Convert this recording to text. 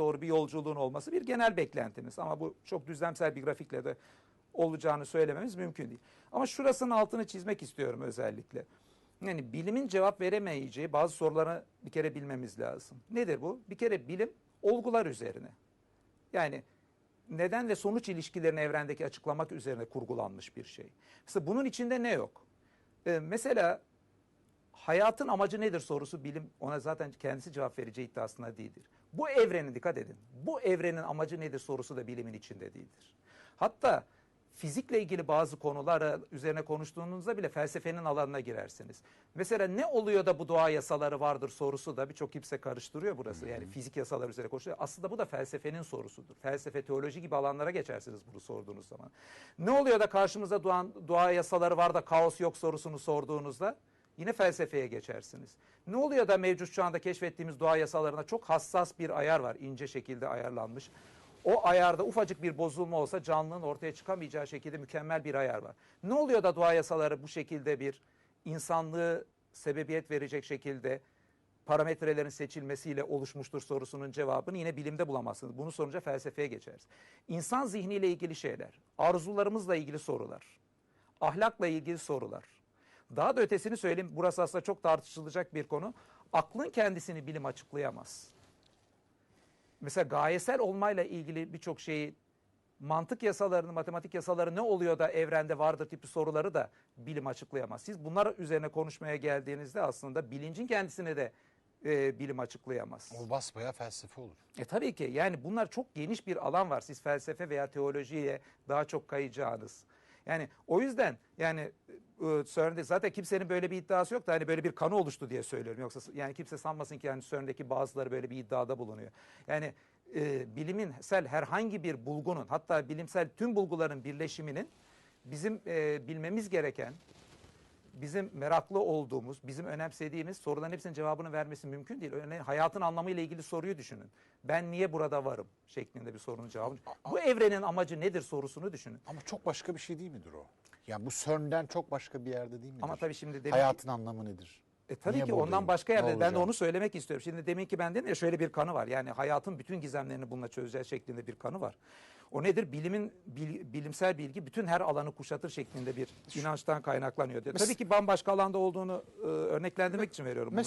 doğru bir yolculuğun olması bir genel beklentimiz. Ama bu çok düzlemsel bir grafikle de olacağını söylememiz mümkün değil. Ama şurasının altını çizmek istiyorum özellikle. Yani bilimin cevap veremeyeceği bazı soruları bir kere bilmemiz lazım. Nedir bu? Bir kere bilim olgular üzerine. Yani neden ve sonuç ilişkilerini evrendeki açıklamak üzerine kurgulanmış bir şey. Mesela bunun içinde ne yok? Ee, mesela hayatın amacı nedir sorusu bilim ona zaten kendisi cevap vereceği iddiasında değildir. Bu evrenin dikkat edin. Bu evrenin amacı nedir sorusu da bilimin içinde değildir. Hatta fizikle ilgili bazı konular üzerine konuştuğunuzda bile felsefenin alanına girersiniz. Mesela ne oluyor da bu doğa yasaları vardır sorusu da birçok kimse karıştırıyor burası. Yani fizik yasaları üzerine konuşuyor. Aslında bu da felsefenin sorusudur. Felsefe, teoloji gibi alanlara geçersiniz bunu sorduğunuz zaman. Ne oluyor da karşımıza doğan doğa yasaları var da kaos yok sorusunu sorduğunuzda Yine felsefeye geçersiniz. Ne oluyor da mevcut şu anda keşfettiğimiz doğa yasalarına çok hassas bir ayar var. ince şekilde ayarlanmış. O ayarda ufacık bir bozulma olsa canlının ortaya çıkamayacağı şekilde mükemmel bir ayar var. Ne oluyor da doğa yasaları bu şekilde bir insanlığı sebebiyet verecek şekilde parametrelerin seçilmesiyle oluşmuştur sorusunun cevabını yine bilimde bulamazsınız. Bunu sorunca felsefeye geçeriz. İnsan zihniyle ilgili şeyler, arzularımızla ilgili sorular, ahlakla ilgili sorular. Daha da ötesini söyleyeyim. Burası aslında çok tartışılacak bir konu. Aklın kendisini bilim açıklayamaz. Mesela gayesel olmayla ilgili birçok şeyi mantık yasalarını, matematik yasaları ne oluyor da evrende vardır tipi soruları da bilim açıklayamaz. Siz bunlar üzerine konuşmaya geldiğinizde aslında bilincin kendisini de e, bilim açıklayamaz. O basbaya felsefe olur. E tabii ki yani bunlar çok geniş bir alan var. Siz felsefe veya teolojiye daha çok kayacağınız. Yani o yüzden yani CERN'de zaten kimsenin böyle bir iddiası yok da hani böyle bir kanı oluştu diye söylüyorum. Yoksa yani kimse sanmasın ki yani CERN'deki bazıları böyle bir iddiada bulunuyor. Yani e, bilimsel herhangi bir bulgunun hatta bilimsel tüm bulguların birleşiminin bizim e, bilmemiz gereken bizim meraklı olduğumuz, bizim önemsediğimiz soruların hepsinin cevabını vermesi mümkün değil. Örneğin hayatın anlamıyla ilgili soruyu düşünün. Ben niye burada varım şeklinde bir sorunun cevabı. Bu evrenin amacı nedir sorusunu düşünün. Ama çok başka bir şey değil midir o? Yani bu CERN'den çok başka bir yerde değil midir? Ama tabii şimdi demin Hayatın anlamı nedir? E tabii Niye ki buradayım? ondan başka yerde. Ben de onu söylemek istiyorum. Şimdi demin ki ben dedim ya şöyle bir kanı var. Yani hayatın bütün gizemlerini bununla çözeceğiz şeklinde bir kanı var. O nedir? Bilimin bil- bilimsel bilgi bütün her alanı kuşatır şeklinde bir inançtan kaynaklanıyor diyor. Tabii ki bambaşka alanda olduğunu e, örneklendirmek için veriyorum. bunları.